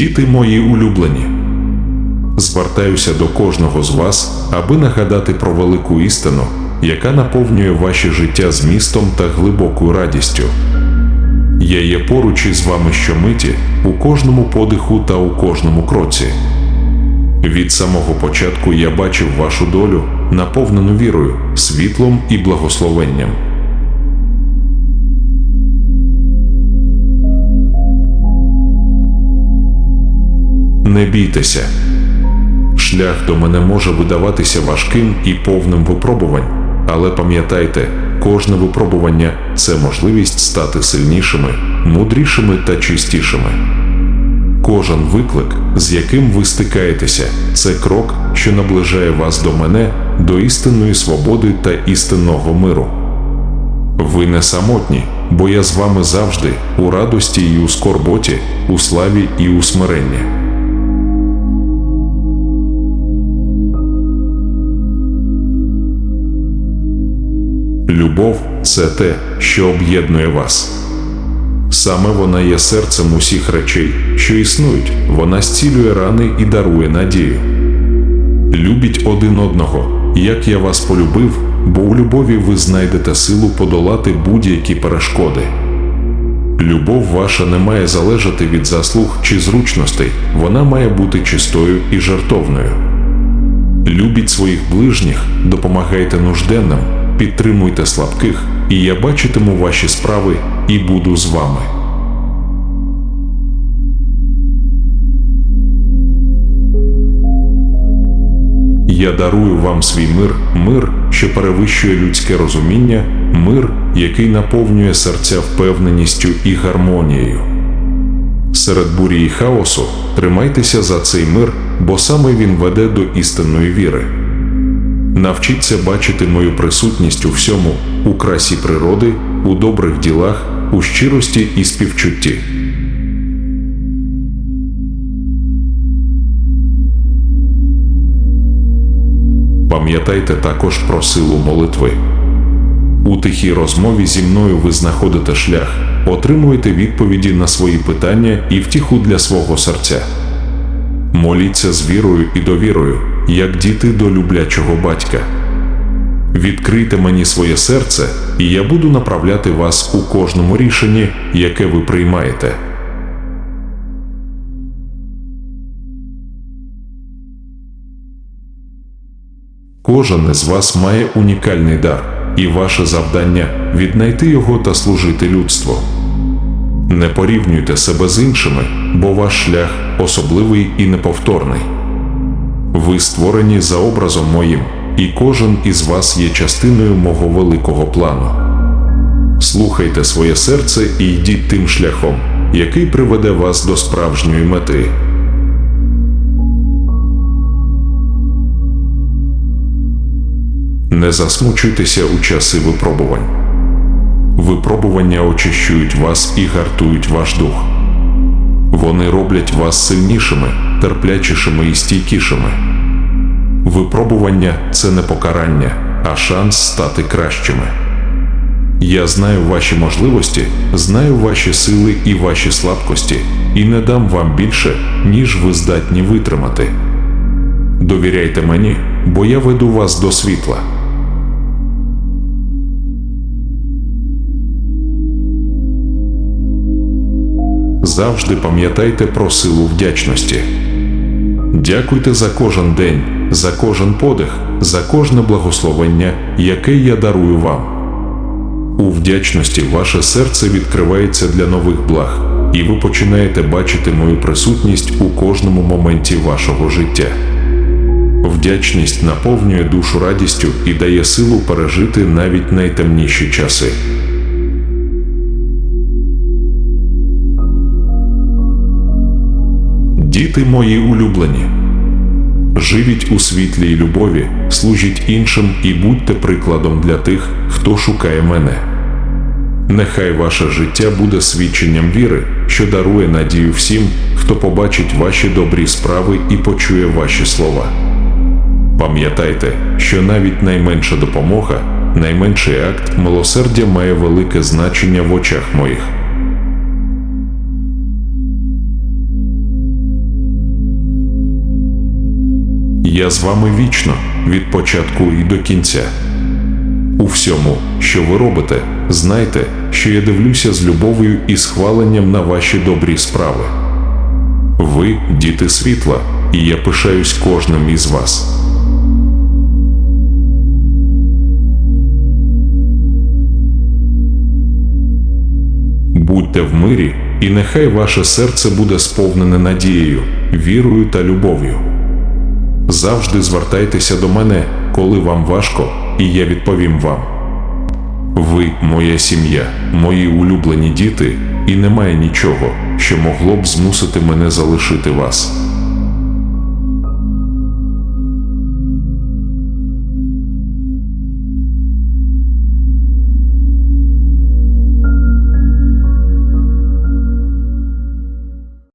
Діти мої улюблені, звертаюся до кожного з вас, аби нагадати про велику істину, яка наповнює ваше життя змістом та глибокою радістю. Я є поруч із вами щомиті, у кожному подиху та у кожному кроці. Від самого початку я бачив вашу долю, наповнену вірою, світлом і благословенням. Не бійтеся. Шлях до мене може видаватися важким і повним випробувань, але пам'ятайте, кожне випробування це можливість стати сильнішими, мудрішими та чистішими. Кожен виклик, з яким ви стикаєтеся, це крок, що наближає вас до мене, до істинної свободи та істинного миру. Ви не самотні, бо я з вами завжди, у радості і у скорботі, у славі і у смиренні. Любов це те, що об'єднує вас. Саме вона є серцем усіх речей, що існують, вона зцілює рани і дарує надію. Любіть один одного, як я вас полюбив, бо у любові ви знайдете силу подолати будь-які перешкоди. Любов ваша не має залежати від заслуг чи зручностей, вона має бути чистою і жартовною. Любіть своїх ближніх, допомагайте нужденним, підтримуйте слабких, і я бачитиму ваші справи і буду з вами. Я дарую вам свій мир, мир, що перевищує людське розуміння, мир, який наповнює серця впевненістю і гармонією. Серед бурі і хаосу тримайтеся за цей мир, бо саме він веде до істинної віри. Навчіться бачити мою присутність у всьому, у красі природи, у добрих ділах, у щирості і співчутті. Пам'ятайте також про силу молитви. У тихій розмові зі мною ви знаходите шлях, отримуєте відповіді на свої питання і втіху для свого серця. Моліться з вірою і довірою, як діти до люблячого батька. Відкрийте мені своє серце, і я буду направляти вас у кожному рішенні, яке ви приймаєте. Кожен із вас має унікальний дар, і ваше завдання віднайти його та служити людству. Не порівнюйте себе з іншими, бо ваш шлях особливий і неповторний. Ви створені за образом моїм, і кожен із вас є частиною мого великого плану. Слухайте своє серце і йдіть тим шляхом, який приведе вас до справжньої мети. Не засмучуйтеся у часи випробувань. Випробування очищують вас і гартують ваш дух. Вони роблять вас сильнішими, терплячішими і стійкішими. Випробування це не покарання, а шанс стати кращими. Я знаю ваші можливості, знаю ваші сили і ваші слабкості, і не дам вам більше, ніж ви здатні витримати. Довіряйте мені, бо я веду вас до світла. Завжди пам'ятайте про силу вдячності. Дякуйте за кожен день, за кожен подих, за кожне благословення, яке я дарую вам. У вдячності ваше серце відкривається для нових благ, і ви починаєте бачити мою присутність у кожному моменті вашого життя. Вдячність наповнює душу радістю і дає силу пережити навіть найтемніші часи. Діти мої улюблені, живіть у світлі й любові, служіть іншим і будьте прикладом для тих, хто шукає мене. Нехай ваше життя буде свідченням віри, що дарує надію всім, хто побачить ваші добрі справи і почує ваші слова. Пам'ятайте, що навіть найменша допомога, найменший акт милосердя має велике значення в очах моїх. Я з вами вічно, від початку і до кінця. У всьому, що ви робите, знайте, що я дивлюся з любов'ю і схваленням на ваші добрі справи. Ви діти світла, і я пишаюсь кожним із вас. Будьте в мирі, і нехай ваше серце буде сповнене надією, вірою та любов'ю. Завжди звертайтеся до мене, коли вам важко, і я відповім вам. Ви моя сім'я, мої улюблені діти, і немає нічого, що могло б змусити мене залишити вас.